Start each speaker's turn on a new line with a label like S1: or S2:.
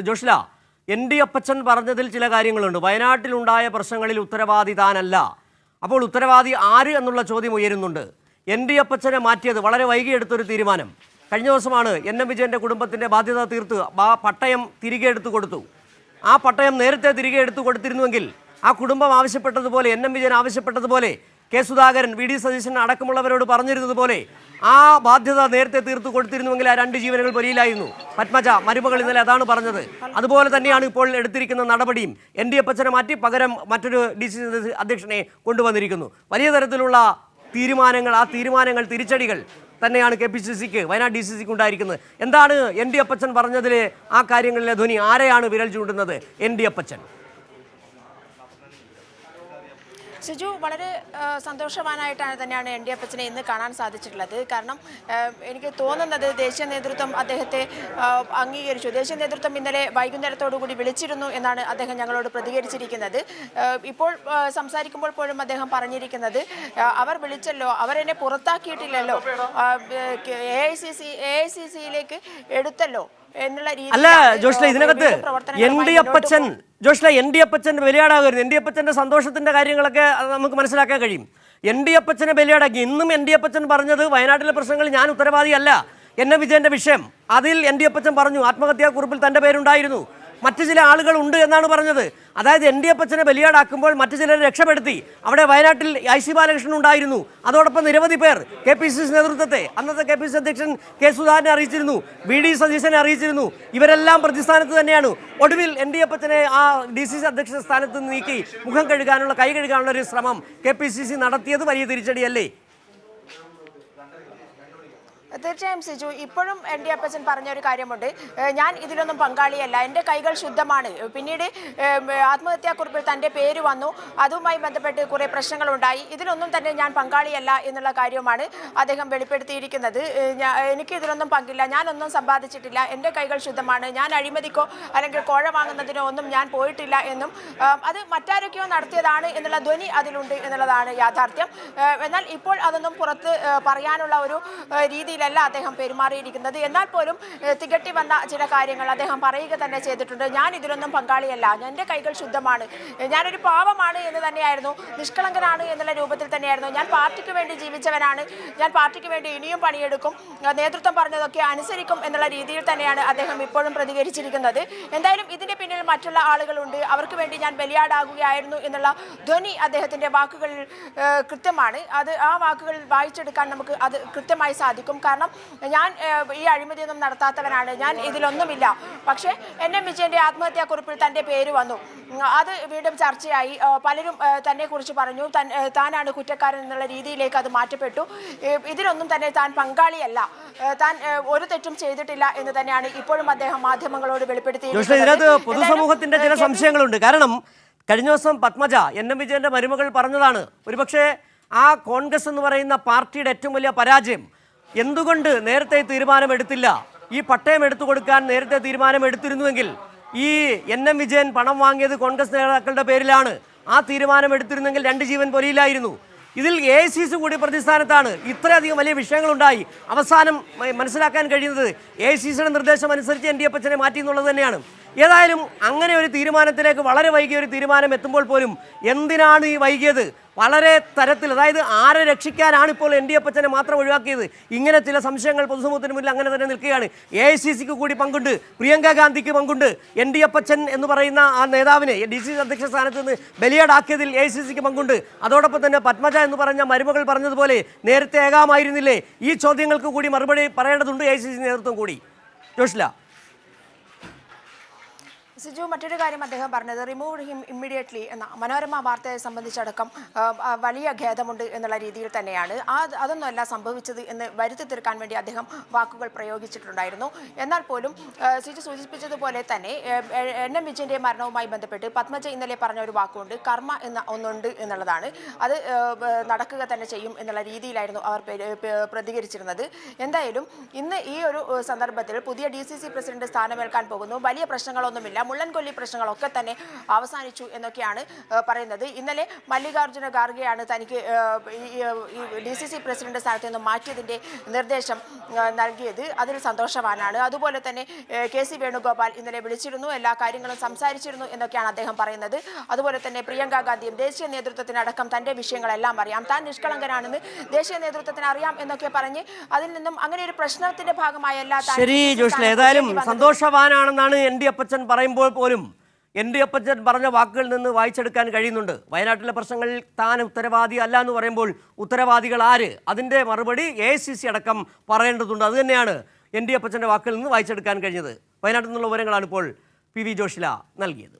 S1: Joshila N D അപ്പച്ചൻ പറഞ്ഞതിൽ ചില കാര്യങ്ങളുണ്ട്. വയനാട്ടിലുണ്ടായ പ്രശ്നങ്ങളിൽ ഉത്തരവാദി താനല്ല. അപ്പോൾ ഉത്തരവാദി ആര് എന്നുള്ള ചോദ്യം ഉയരുന്നുണ്ട്. എൻ ഡി അപ്പച്ചനെ മാറ്റിയത് വളരെ വൈകിയെടുത്തൊരു തീരുമാനം. കഴിഞ്ഞ ദിവസമാണ് എൻ എം വിജയന്റെ കുടുംബത്തിന്റെ ബാധ്യത തീർത്ത് ആ പട്ടയം തിരികെ എടുത്തു കൊടുത്തു. ആ പട്ടയം നേരത്തെ തിരികെ എടുത്തു കൊടുത്തിരുന്നുവെങ്കിൽ ആ കുടുംബം ആവശ്യപ്പെട്ടതുപോലെ N M Vijayan ആവശ്യപ്പെട്ടതുപോലെ K Sudhakaran V D Satheesan അടക്കമുള്ളവരോട് പറഞ്ഞിരുന്നതുപോലെ ആ ബാധ്യത നേരത്തെ തീർത്തു കൊടുത്തിരുന്നുവെങ്കിൽ ആ രണ്ട് ജീവനുകൾ ബലിയിലായിരുന്നു. പത്മജ മരുമകൾ ഇന്നലെ അതാണ് പറഞ്ഞത്. അതുപോലെ തന്നെയാണ് ഇപ്പോൾ എടുത്തിരിക്കുന്ന നടപടിയും എൻ ഡി മാറ്റി പകരം മറ്റൊരു ഡി സി അധ്യക്ഷനെ കൊണ്ടുവന്നിരിക്കുന്നു. വലിയ തരത്തിലുള്ള തീരുമാനങ്ങൾ ആ തീരുമാനങ്ങൾ തിരിച്ചടികൾ തന്നെയാണ് കെ പി സി സിക്ക് വയനാട് ഡി സി സിക്ക് ഉണ്ടായിരിക്കുന്നത്. എന്താണ് എൻ ഡി അപ്പച്ചൻ പറഞ്ഞതിൽ ആ കാര്യങ്ങളിലെ ധ്വനി? ആരെയാണ് വിരൽ ചൂണ്ടുന്നത്? എൻ ഡി അപ്പച്ചൻ
S2: സിജു വളരെ സന്തോഷവാനായിട്ടാണ് തന്നെയാണ് എൻ ഡി എഫ് അപ്പച്ചനെ ഇന്ന് കാണാൻ സാധിച്ചിട്ടുള്ളത്. കാരണം എനിക്ക് തോന്നുന്നത് ദേശീയ നേതൃത്വം അദ്ദേഹത്തെ അംഗീകരിച്ചു. ദേശീയ നേതൃത്വം ഇന്നലെ വൈകുന്നേരത്തോടുകൂടി വിളിച്ചിരുന്നു എന്നാണ് അദ്ദേഹം ഞങ്ങളോട് പ്രതികരിച്ചിരിക്കുന്നത്. ഇപ്പോൾ സംസാരിക്കുമ്പോൾ പോലും അദ്ദേഹം പറഞ്ഞിരിക്കുന്നത് അവർ വിളിച്ചല്ലോ അവരെന്നെ പുറത്താക്കിയിട്ടില്ലല്ലോ A I C C A I C സിയിലേക്ക് എടുത്തല്ലോ.
S1: അല്ല ജോഷ്ല ഇതിനകത്ത് N D Appachan Joshla N D Appachan ബലിയാടാകരുത്. N D അപ്പച്ചന്റെ സന്തോഷത്തിന്റെ കാര്യങ്ങളൊക്കെ നമുക്ക് മനസ്സിലാക്കാൻ കഴിയും. എൻ ഡി അപ്പച്ചനെ ബലിയാടാക്കി. ഇന്നും എൻ ഡി അപ്പച്ചൻ പറഞ്ഞത് വയനാട്ടിലെ പ്രശ്നങ്ങൾ ഞാൻ ഉത്തരവാദിയല്ല. എൻ എ വിജയന്റെ വിഷയം. അതിൽ എൻ ഡി അപ്പച്ചൻ പറഞ്ഞു ആത്മഹത്യാ കുറിപ്പിൽ തന്റെ പേരുണ്ടായിരുന്നു. മറ്റു ചില ആളുകൾ ഉണ്ട് എന്നാണ് പറഞ്ഞത്. അതായത് എൻ ഡി അപ്പച്ചനെ ബലിയാടാക്കുമ്പോൾ മറ്റു ചിലരെ രക്ഷപ്പെടുത്തി. അവിടെ വയനാട്ടിൽ ഐ സി ബാലകൃഷ്ണൻ ഉണ്ടായിരുന്നു. അതോടൊപ്പം നിരവധി പേർ കെ പി സി സി നേതൃത്വത്തെ അന്നത്തെ കെ പി സി അധ്യക്ഷൻ കെ സുധാകരനെ അറിയിച്ചിരുന്നു വി ഡി സതീശനെ അറിയിച്ചിരുന്നു. ഇവരെല്ലാം പ്രതിസ്ഥാനത്ത് തന്നെയാണ്. ഒടുവിൽ എൻ ഡി അപ്പച്ചനെ ആ ഡി സി സി അധ്യക്ഷ സ്ഥാനത്ത് നീക്കി മുഖം കഴുകാനുള്ള കൈ കഴുകാനുള്ള ഒരു ശ്രമം കെ പി സി സി നടത്തിയത് വലിയ തിരിച്ചടിയല്ലേ?
S2: തീർച്ചയായും സിജു ഇപ്പോഴും എൻ ഡി അപ്പച്ചൻ പറഞ്ഞ ഒരു കാര്യമുണ്ട് ഞാൻ ഇതിലൊന്നും പങ്കാളിയല്ല. എന്റെ കൈകൾ ശുദ്ധമാണ്. പിന്നീട് ആത്മഹത്യാക്കുറിപ്പിൽ തന്റെ പേര് വന്നു. അതുമായി ബന്ധപ്പെട്ട് കുറേ പ്രശ്നങ്ങളുണ്ടായി. ഇതിലൊന്നും തന്നെ ഞാൻ പങ്കാളിയല്ല എന്നുള്ള കാര്യമാണ് അദ്ദേഹം വെളിപ്പെടുത്തിയിരിക്കുന്നത്. എനിക്ക് ഇതിലൊന്നും പങ്കില്ല. ഞാനൊന്നും സമ്പാദിച്ചിട്ടില്ല. എന്റെ കൈകൾ ശുദ്ധമാണ്. ഞാൻ അഴിമതിക്കോ അല്ലെങ്കിൽ കോഴ വാങ്ങുന്നതിനോ ഒന്നും ഞാൻ പോയിട്ടില്ല എന്നും അത് മറ്റാരൊക്കെയോ നടത്തിയതാണ് എന്നുള്ള ധ്വനി അതിലുണ്ട് എന്നുള്ളതാണ് യാഥാർത്ഥ്യം. എന്നാൽ ഇപ്പോൾ അതൊന്നും പുറത്ത് പറയാനുള്ള ഒരു ഏഹ് രീതിയിലല്ല അദ്ദേഹം പെരുമാറിയിരിക്കുന്നത്. എന്നാൽ പോലും തികട്ടി വന്ന ചില കാര്യങ്ങൾ അദ്ദേഹം പറയുക തന്നെ ചെയ്തിട്ടുണ്ട്. ഞാൻ ഇതിലൊന്നും പങ്കാളിയല്ല. എന്റെ കൈകൾ ശുദ്ധമാണ്. ഞാനൊരു പാവമാണ് എന്ന് തന്നെയായിരുന്നു. നിഷ്കളങ്കനാണ് എന്നുള്ള രൂപത്തിൽ തന്നെയായിരുന്നു. ഞാൻ പാർട്ടിക്ക് വേണ്ടി ജീവിച്ചവനാണ്. ഞാൻ പാർട്ടിക്ക് വേണ്ടി ഇനിയും പണിയെടുക്കും. നേതൃത്വം പറഞ്ഞതൊക്കെ അനുസരിക്കും എന്നുള്ള രീതിയിൽ തന്നെയാണ് അദ്ദേഹം ഇപ്പോഴും പ്രതികരിച്ചിരിക്കുന്നത്. എന്തായാലും ഇതിന്റെ പിന്നിൽ മറ്റുള്ള ആളുകളുണ്ട്. അവർക്ക് വേണ്ടി ഞാൻ ബലിയാടാകുകയായിരുന്നു എന്നുള്ള ധ്വനി അദ്ദേഹത്തിന്റെ വാക്കുകളിൽ ഏഹ് കൃത്യമാണ്. അത് ആ വാക്കുകൾ വായിച്ചെടുക്കാൻ നമുക്ക് അത് കൃത്യമായി സാധിക്കും. കാരണം ഞാൻ ഈ അഴിമതിയൊന്നും നടത്താത്തവനാണ്. ഞാൻ ഇതിലൊന്നുമില്ല. പക്ഷേ എൻ എം വിജയന്റെ ആത്മഹത്യാക്കുറിപ്പിൽ തന്റെ പേര് വന്നു. അത് വീണ്ടും ചർച്ചയായി. പലരും തന്നെക്കുറിച്ച് തന്നെ കുറിച്ച് പറഞ്ഞു. തൻ താനാണ് കുറ്റക്കാരൻ എന്നുള്ള രീതിയിലേക്ക് അത് മാറ്റപ്പെട്ടു. ഇതിനൊന്നും ഇതിലൊന്നും തന്നെ താൻ പങ്കാളിയല്ല. താൻ ഒരു തെറ്റും ചെയ്തിട്ടില്ല എന്ന് തന്നെയാണ് ഇപ്പോഴും അദ്ദേഹം മാധ്യമങ്ങളോട് വെളിപ്പെടുത്തിയത്
S1: ഇതിനകത്ത് പൊതുസമൂഹത്തിന്റെ ചില സംശയങ്ങളുണ്ട്. കാരണം കഴിഞ്ഞ ദിവസം പത്മജ എൻ എം വിജയന്റെ മരുമകൾ പറഞ്ഞതാണ്. ഒരുപക്ഷെ ആ കോൺഗ്രസ് എന്ന് പറയുന്ന പാർട്ടിയുടെ ഏറ്റവും വലിയ പരാജയം എന്തുകൊണ്ട് നേരത്തെ തീരുമാനമെടുത്തില്ല? ഈ പട്ടയം എടുത്തു കൊടുക്കാൻ നേരത്തെ തീരുമാനമെടുത്തിരുന്നുവെങ്കിൽ ഈ എൻ എം വിജയൻ പണം വാങ്ങിയത് കോൺഗ്രസ് നേതാക്കളുടെ പേരിലാണ്. ആ തീരുമാനം എടുത്തിരുന്നെങ്കിൽ രണ്ട് ജീവൻ പൊലിയിലായിരുന്നു. ഇതിൽ എ സി സി കൂടി പ്രതിസ്ഥാനത്താണ് ഇത്രയധികം വലിയ വിഷയങ്ങളുണ്ടായി. അവസാനം മനസ്സിലാക്കാൻ കഴിയുന്നത് എ സി സിയുടെ നിർദ്ദേശം അനുസരിച്ച് എൻ ഡി അപ്പച്ചനെ മാറ്റി എന്നുള്ളത് തന്നെയാണ്. ഏതായാലും അങ്ങനെ ഒരു തീരുമാനത്തിലേക്ക് വളരെ വൈകിയ ഒരു തീരുമാനം എത്തുമ്പോൾ പോലും എന്തിനാണ് ഈ വൈകിയത്? വളരെ തരത്തിൽ അതായത് ആരെ രക്ഷിക്കാനാണ് ഇപ്പോൾ എൻ ഡി അപ്പച്ചനെ മാത്രം ഒഴിവാക്കിയത്? ഇങ്ങനെ ചില സംശയങ്ങൾ പൊതുസമൂഹത്തിന് മുന്നിൽ അങ്ങനെ തന്നെ നിൽക്കുകയാണ്. എ ഐ സി സിക്ക് കൂടി പങ്കുണ്ട് പ്രിയങ്ക ഗാന്ധിക്ക് പങ്കുണ്ട്. എൻ ഡി അപ്പച്ചൻ എന്ന് പറയുന്ന ആ നേതാവിനെ ഡി സി അധ്യക്ഷ സ്ഥാനത്ത് നിന്ന് ബലിയാടാക്കിയതിൽ എ ഐ സി സിക്ക് പങ്കുണ്ട്. അതോടൊപ്പം തന്നെ പത്മജ എന്ന് പറഞ്ഞ മരുമകൾ പറഞ്ഞതുപോലെ നേരത്തെ ഏകാമായിരുന്നില്ലേ? ഈ ചോദ്യങ്ങൾക്ക് കൂടി മറുപടി പറയേണ്ടതുണ്ട് എ ഐ സി സി നേതൃത്വം കൂടി. ജോഷില.
S2: സിജു മറ്റൊരു കാര്യം അദ്ദേഹം പറഞ്ഞത് റിമൂവ് ഹിം ഇമ്മീഡിയറ്റ്ലി എന്ന മനോരമ വാർത്തയെ സംബന്ധിച്ചടക്കം വലിയ ഖേദമുണ്ട് എന്നുള്ള രീതിയിൽ തന്നെയാണ്. ആ അതൊന്നുമല്ല സംഭവിച്ചത് എന്ന് വരുത്തി തീർക്കാൻ വേണ്ടി അദ്ദേഹം വാക്കുകൾ പ്രയോഗിച്ചിട്ടുണ്ടായിരുന്നു. എന്നാൽ പോലും സിജു സൂചിപ്പിച്ചതുപോലെ തന്നെ എൻ എം വിജയന്റെ മരണവുമായി ബന്ധപ്പെട്ട് പത്മജ ഇന്നലെ പറഞ്ഞ ഒരു വാക്കുണ്ട് കർമ്മ എന്ന ഒന്നുണ്ട് എന്നുള്ളതാണ്. അത് നടക്കുക തന്നെ ചെയ്യും എന്നുള്ള രീതിയിലായിരുന്നു അവർ പ്രതികരിച്ചിരുന്നത്. എന്തായാലും ഇന്ന് ഈ ഒരു സന്ദർഭത്തിൽ പുതിയ ഡി സി സി പ്രസിഡന്റ് സ്ഥാനമേൽക്കാൻ പോകുന്നു. വലിയ പ്രശ്നങ്ങളൊന്നുമില്ല. മുള്ളൻകൊല്ലി പ്രശ്നങ്ങളൊക്കെ തന്നെ അവസാനിച്ചു എന്നൊക്കെയാണ് പറയുന്നത്. ഇന്നലെ മല്ലികാർജുന ഖാർഗെയാണ് തനിക്ക് ഡി സി സി പ്രസിഡന്റ് സ്ഥാനത്ത് നിന്ന് മാറ്റിയതിന്റെ നിർദ്ദേശം നൽകിയത്. അതിൽ സന്തോഷവാനാണ്. അതുപോലെ തന്നെ കെ സി വേണുഗോപാൽ ഇന്നലെ വിളിച്ചിരുന്നു എല്ലാ കാര്യങ്ങളും സംസാരിച്ചിരുന്നു എന്നൊക്കെയാണ് അദ്ദേഹം പറയുന്നത്. അതുപോലെ തന്നെ പ്രിയങ്ക ഗാന്ധിയും ദേശീയ നേതൃത്വത്തിനടക്കം തന്റെ വിഷയങ്ങളെല്ലാം അറിയാം. താൻ നിഷ്കളങ്കനാണെന്ന് ദേശീയ നേതൃത്വത്തിന് അറിയാം എന്നൊക്കെ പറഞ്ഞ് അതിൽ നിന്നും അങ്ങനെ ഒരു പ്രശ്നത്തിന്റെ ഭാഗമായല്ല
S1: ശരി ജോഷ്ല ഏതായാലും. സന്തോഷവാനാണെന്നാണ് എൻ ഡി അപ്പച്ചൻ പറയുമ്പോൾ പോലും എൻ ഡി അപ്പച്ചൻ പറഞ്ഞ വാക്കുകളിൽ നിന്ന് വായിച്ചെടുക്കാൻ കഴിയുന്നുണ്ട്. വയനാട്ടിലെ പ്രശ്നങ്ങളിൽ താൻ ഉത്തരവാദി അല്ല എന്ന് പറയുമ്പോൾ ഉത്തരവാദികൾ ആര്? അതിന്റെ മറുപടി എ സി സി അടക്കം പറയേണ്ടതുണ്ട്. അതുതന്നെയാണ് എൻ ഡി അപ്പച്ചന്റെ വാക്കുകളിൽ നിന്ന് വായിച്ചെടുക്കാൻ കഴിഞ്ഞത്. വയനാട്ടിൽ നിന്നുള്ള വിവരങ്ങളാണ് ഇപ്പോൾ പി വി ജോഷില നൽകിയത്.